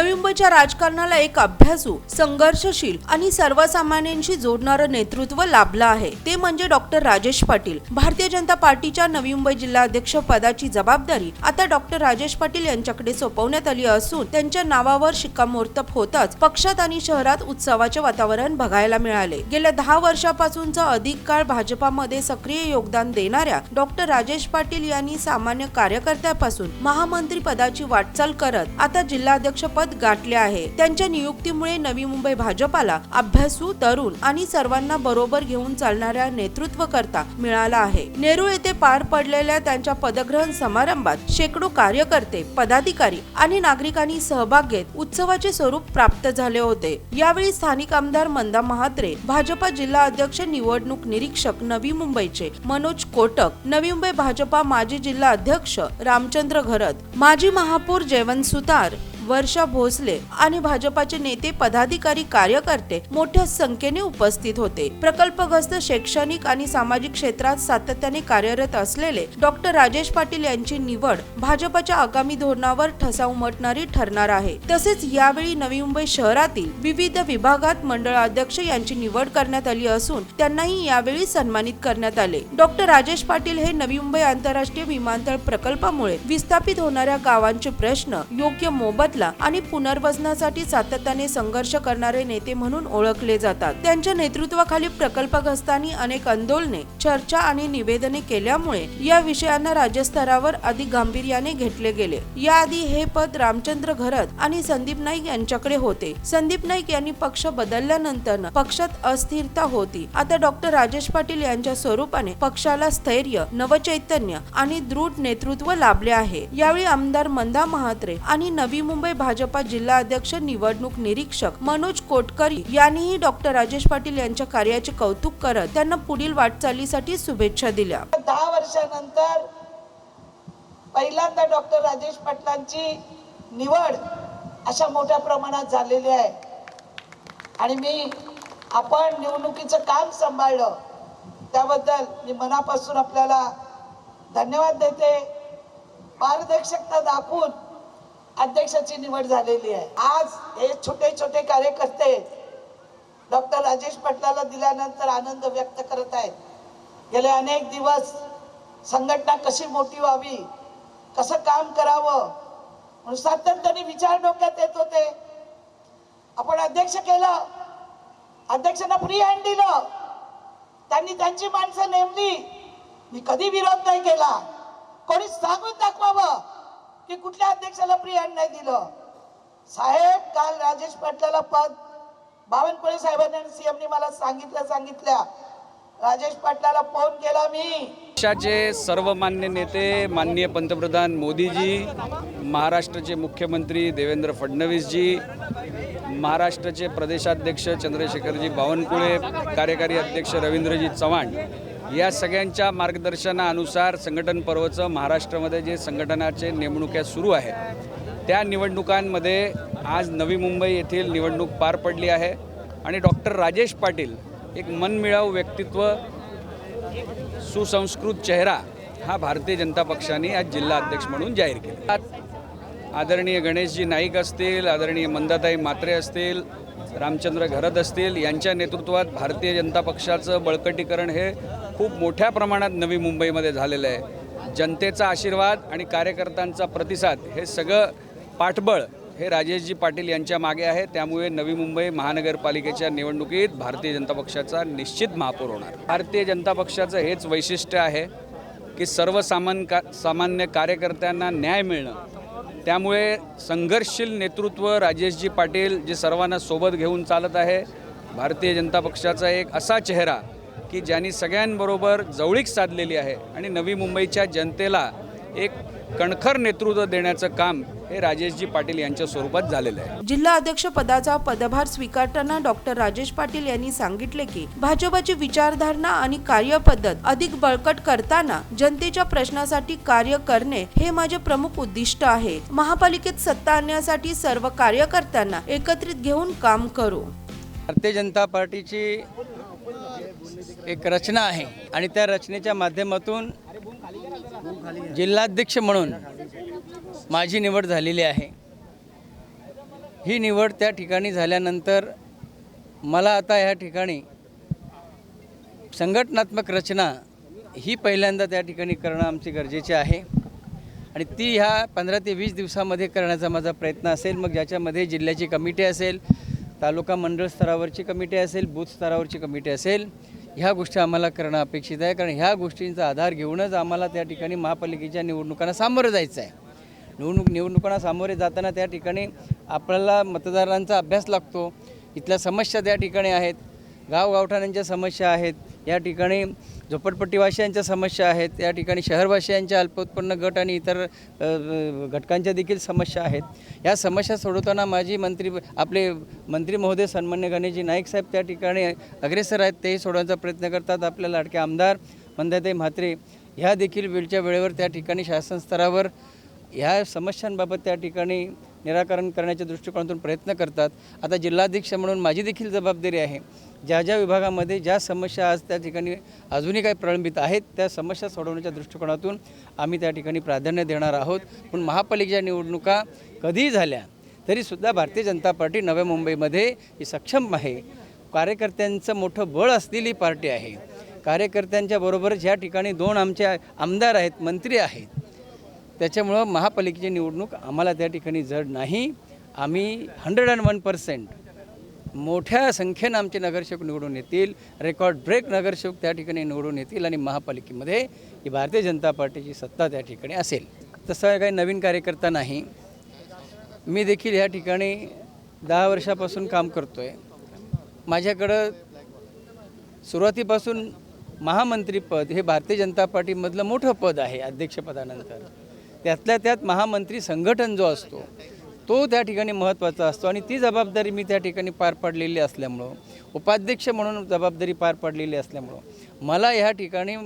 नवी मुंबईच्या राजकारणाला एक अभ्यासू संघर्षशील आणि सर्वसामान्यांशी जोडणारं नेतृत्व लाभलं आहे. ते म्हणजे डॉक्टर राजेश पाटील. भारतीय जनता पार्टीच्या नवी मुंबई जिल्हाध्यक्ष पदाची जबाबदारी आता डॉक्टर राजेश पाटील यांच्याकडे सोपवण्यात आली असून त्यांच्या नावावर शिक्कामोर्तब होताच पक्षात आणि शहरात उत्सवाचे वातावरण बघायला मिळाले. गेल्या दहा वर्षापासूनचा अधिक काळ भाजपामध्ये सक्रिय योगदान देणाऱ्या डॉक्टर राजेश पाटील यांनी सामान्य कार्यकर्त्यापासून महामंत्री पदाची वाटचाल करत आता जिल्हाध्यक्ष पद गाठले आहे. त्यांच्या नियुक्तीमुळे नवी मुंबई भाजपाला अभ्यासू तरुण आणि सर्वांना बरोबर घेऊन चालणाऱ्या नेतृत्व करता मिळाला आहे. नेहरू येथे पार पडलेल्या त्यांच्या पदग्रहण समारंभात शेकडो कार्यकर्ते पदाधिकारी आणि नागरिकांनी सहभाग घेत उत्सवाचे स्वरूप प्राप्त झाले होते. यावेळी स्थानिक आमदार मंदा महात्रे भाजपा जिल्हा अध्यक्ष निवडणूक निरीक्षक नवी मुंबईचे मनोज कोटक नवी मुंबई भाजपा माजी जिल्हा अध्यक्ष रामचंद्र घरत माजी महापौर जयवंत सुतार वर्षा भोसले आणि भाजपाचे नेते पदाधिकारी कार्यकर्ते मोठ्या संख्येने उपस्थित होते. प्रकल्पग्रस्त शैक्षणिक आणि सामाजिक क्षेत्रात सातत्याने कार्यरत असलेले डॉक्टर राजेश पाटील यांची निवड भाजपाच्या आगामी धोरणावर ठसा उमटणारी ठरणार आहे. तसेच यावेळी नवी मुंबई शहरातील विविध विभागात मंडळ अध्यक्ष यांची निवड करण्यात आली असून त्यांनाही यावेळी सन्मानित करण्यात आले. डॉक्टर राजेश पाटील हे नवी मुंबई आंतरराष्ट्रीय विमानतळ प्रकल्पामुळे विस्थापित होणाऱ्या गावांचे प्रश्न योग्य मोबदला आणि पुनर्वसनासाठी सातत्याने संघर्ष करणारे नेते म्हणून ओळखले जातात. त्यांच्या नेतृत्वाखाली प्रकल्पग्रस्तांनी अनेक आंदोलने चर्चा आणि निवेदने केल्यामुळे या विषयांना राज्यस्तरावर अधिक गांभीर्याने घेतले गेले. याआधी हे पद रामचंद्र घरत आणि संदीप नाईक यांच्याकडे होते. संदीप नाईक यांनी पक्ष बदलल्यानंतर पक्षात अस्थिरता होती. आता डॉक्टर राजेश पाटील यांच्या स्वरूपाने पक्षाला स्थैर्य नवचैतन्य आणि दृढ नेतृत्व लाभले आहे. यावेळी आमदार मंदा महात्रे आणि नवी मुंबई मुंबई भाजपा जिल्हा अध्यक्ष निवडणूक निरीक्षक मनोज कोटकरी यांनीही डॉक्टर राजेश पाटील यांच्या कार्याचे कौतुक करत त्यांना पुढील वाटचालीसाठी शुभेच्छा दिल्या. दहा वर्षानंतर पहिल्यांदा डॉक्टर राजेश पाटलांची निवड अशा मोठ्या प्रमाणात झालेली आहे. आणि मी आपण निवडणुकीचं काम सांभाळलं त्याबद्दल मी मनापासून आपल्याला धन्यवाद देते. पारदर्शकता दाखवून अध्यक्षाची निवड झालेली आहे. आज हे छोटे छोटे कार्यकर्ते डॉक्टर राजेश पटलाला दिल्यानंतर आनंद व्यक्त करत आहेत. गेले अनेक दिवस संघटना कशी मोठी व्हावी कसं काम करावं म्हणून सातत्याने विचार डोक्यात येत होते. आपण अध्यक्ष केलं अध्यक्षांना फ्री हँड दिलं. त्यांनी त्यांची माणसं नेमली. मी कधी विरोध नाही केला. कोणी सांगून दाखवावं. की कुठल्या अध्यक्षाला फ्री हँड नाही दिलं? साहेब काल राजेश पाटलाला पद बावनकुळे साहेबांनी आणि सीएमनी मला सांगितलं सांगितल्या. राजेश पाटलाला फोन केला मी. पक्षाचे सर्वमान्य नेते माननीय पंतप्रधान मोदीजी महाराष्ट्राचे मुख्यमंत्री देवेंद्र फडणवीसजी महाराष्ट्राचे प्रदेशाध्यक्ष चंद्रशेखरजी बावनकुळे कार्यकारी अध्यक्ष रवींद्रजी चव्हाण या सगळ्यांच्या मार्गदर्शनानुसार संघटन पर्वचं महाराष्ट्रामध्ये जे संघटनाचे नेमणुक्या सुरू आहेत त्या निवडणुकांमध्ये आज नवी मुंबई येथील निवडणूक पार पडली आहे. आणि डॉक्टर राजेश पाटील एक मनमिळाऊ व्यक्तित्व सुसंस्कृत चेहरा हा भारतीय जनता पक्षाने आज जिल्हा अध्यक्ष म्हणून जाहीर केला. आदरणीय गणेशजी नाईक असतील आदरणीय मंदाताई मात्रे असतील रामचंद्र घरत असतील यांच्या नेतृत्वात भारतीय जनता पक्षाचं बळकटीकरण हे खूप मोठ्या प्रमाणात नवी मुंबईमध्ये झालेलं आहे. जनतेचा आशीर्वाद आणि कार्यकर्त्यांचा प्रतिसाद हे सगळं पाठबळ हे राजेशजी पाटील यांच्या मागे आहे. त्यामुळे नवी मुंबई महानगरपालिकेच्या निवडणुकीत भारतीय जनता पक्षाचा निश्चित महापौर होणार. भारतीय जनता पक्षाचं हेच वैशिष्ट्य आहे की सर्वसामान का सामान्य कार्यकर्त्यांना न्याय मिळणं त्यामुळे संघर्षशील नेतृत्व राजेशजी पाटील जे सर्वांना सोबत घेऊन चालत आहे भारतीय जनता पक्षाचा एक असा चेहरा की ज्यांनी सगळ्यांबरोबर जवळीक साधलेली आहे. आणि नवी मुंबईच्या जनतेला एक कणखर नेतृत्व देण्याचं काम हे राजेशजी पाटील यांच्या स्वरूपात झालेलं आहे. जिल्हा अध्यक्ष पदाचा पदभार स्वीकारताना डॉक्टर राजेश पाटील यांनी सांगितले की भाजपाची विचारधारणा आणि कार्यपद्धत अधिक बळकट करताना जनतेच्या प्रश्नासाठी कार्य करणे हे माझे प्रमुख उद्दिष्ट आहे. महापालिकेत सत्ता आणण्यासाठी सर्व कार्यकर्त्यांना एकत्रित घेऊन काम करू. भारतीय जनता पार्टीची एक रचना आहे आणि त्या रचनेच्या माध्यमातून जिल्हाध्यक्ष म्हणून माझी निवड झालेली आहे. ही निवड त्या ठिकाणी झाल्यानंतर मला आता ह्या ठिकाणी संघटनात्मक रचना ही पहिल्यांदा त्या ठिकाणी करणं आमची गरजेचे आहे. आणि ती ह्या पंधरा ते वीस दिवसामध्ये करण्याचा माझा प्रयत्न असेल. मग ज्याच्यामध्ये जिल्ह्याची कमिटी असेल तालुका मंडळ स्तरावरची कमिटी असेल बूथ स्तरावरची कमिटी असेल ह्या गोष्टी आम्हाला करणं अपेक्षित आहे. कारण ह्या गोष्टींचा आधार घेऊनच आम्हाला त्या ठिकाणी महापालिकेच्या निवडणुकांना सामोरं जायचं आहे निवडणूक निवडणुकांना सामोरे जाताना त्या ठिकाणी आपल्याला मतदारांचा अभ्यास लागतो. इथल्या समस्या त्या ठिकाणी आहेत. गावगावठाण्यांच्या समस्या आहेत. या ठिकाणी झोपडपट्टीवासियांच्या समस्या आहेत या ठिकाणी शहरवासियांच्या अल्पोत्पन्न गट आणि इतर घटकांच्या देखील समस्या आहेत. या समस्या सोडवताना माझी मंत्री आपले मंत्री महोदय सन्मान्य गणेशजी नाईक साहेब त्या ठिकाणी अग्रेसर आहेत तेही सोडवण्याचा प्रयत्न करतात. आपल्या लाडके आमदार मंदाताई म्हात्रे ह्या देखील वेळच्या वेळेवर त्या ठिकाणी शासन स्तरावर ह्या समस्यांबाबत त्या ठिकाणी निराकरण करण्याच्या दृष्टिकोनातून प्रयत्न करतात. आता जिल्हाध्यक्ष म्हणून माझी देखील जबाबदारी आहे. ज्या ज्या विभागामध्ये ज्या समस्या आज त्या ठिकाणी अजूनही काही प्रलंबित आहेत त्या समस्या सोडवण्याच्या दृष्टिकोनातून आम्ही त्या ठिकाणी प्राधान्य देणार आहोत. पण महापालिकेच्या निवडणुका कधीही झाल्या तरीसुद्धा भारतीय जनता पार्टी नव्या मुंबईमध्ये ही सक्षम आहे. कार्यकर्त्यांचं मोठं बळ असलेली पार्टी आहे. कार्यकर्त्यांच्या बरोबर ज्या ठिकाणी दोन आमचे आमदार आहेत मंत्री आहेत. त्याच्यामुळं महापालिकेची निवडणूक आम्हाला त्या ठिकाणी जड नाही. आम्ही हंड्रेड अँड वन पर्सेंट मोठ्या संख्येनं आमचे नगरसेवक निवडून येतील रेकॉर्ड ब्रेक नगरसेवक त्या ठिकाणी निवडून येतील आणि महापालिकेमध्ये ही भारतीय जनता पार्टीची सत्ता त्या ठिकाणी असेल. तसं काही नवीन कार्यकर्ता नाही. मी देखील ह्या ठिकाणी दहा वर्षापासून काम करतो आहे माझ्याकडं सुरुवातीपासून महामंत्रीपद हे भारतीय जनता पार्टीमधलं मोठं पद आहे अध्यक्षपदानंतर. त्यातल्या त्यात महामंत्री संघटन जो असतो तो त्या ठिकाणी महत्त्वाचा असतो आणि ती जबाबदारी मी त्या ठिकाणी पार पाडलेली असल्यामुळं उपाध्यक्ष म्हणून जबाबदारी पार पाडलेली असल्यामुळं मला ह्या ठिकाणी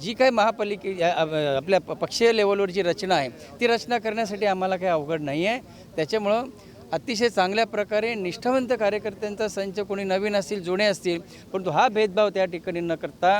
जी काही महापालिके आपल्या पक्षीय पक्षीय लेवलवरची रचना आहे ती रचना करण्यासाठी आम्हाला काही अवघड नाही आहे. त्याच्यामुळं अतिशय चांगल्या प्रकारे निष्ठावंत कार्यकर्त्यांचा संच कोणी नवीन असतील जुने असतील परंतु हा भेदभाव त्या ठिकाणी न करता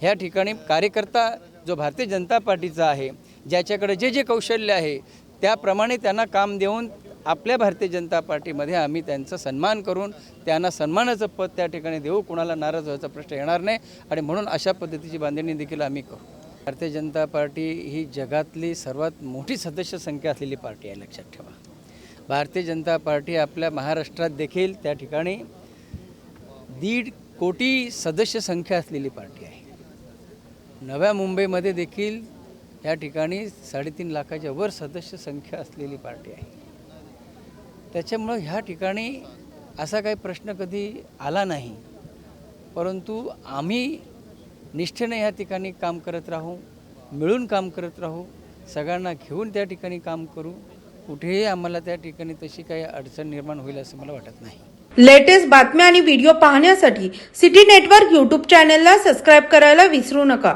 ह्या ठिकाणी कार्यकर्ता जो भारतीय जनता पार्टीचा आहे ज्याच्याकडे जे जे कौशल्य आहे त्याप्रमाणे त्यांना काम देऊन आपल्या भारतीय जनता पार्टीमध्ये आम्ही त्यांचा सन्मान करून त्यांना सन्मानाचं पद त्या ठिकाणी देऊ कुणाला नाराज व्हायचा प्रश्न येणार नाही आणि म्हणून अशा पद्धतीची बांधणी देखील आम्ही करू. भारतीय जनता पार्टी ही जगातली सर्वात मोठी सदस्य संख्या असलेली पार्टी आहे लक्षात ठेवा. भारतीय जनता पार्टी आपल्या महाराष्ट्रात देखील त्या ठिकाणी दीड कोटी सदस्य संख्या असलेली पार्टी आहे. नव्या मुंबईमध्ये देखील या ठिकाणी साडेतीन लाखाच्या वर सदस्य संख्या असलेली पार्टी आहे. त्याच्यामुळं ह्या ठिकाणी असा काही प्रश्न कधी आला नाही. परंतु आम्ही निष्ठेने ह्या ठिकाणी काम करत राहू मिळून काम करत राहू सगळ्यांना घेऊन त्या ठिकाणी काम करू कुठेही आम्हाला त्या ठिकाणी तशी काही अडचण निर्माण होईल असं मला वाटत नाही. लेटेस्ट बातम्या आणि व्हिडिओ पाहण्यासाठी सिटी नेटवर्क यूट्यूब चॅनलला सबस्क्राईब करायला विसरू नका.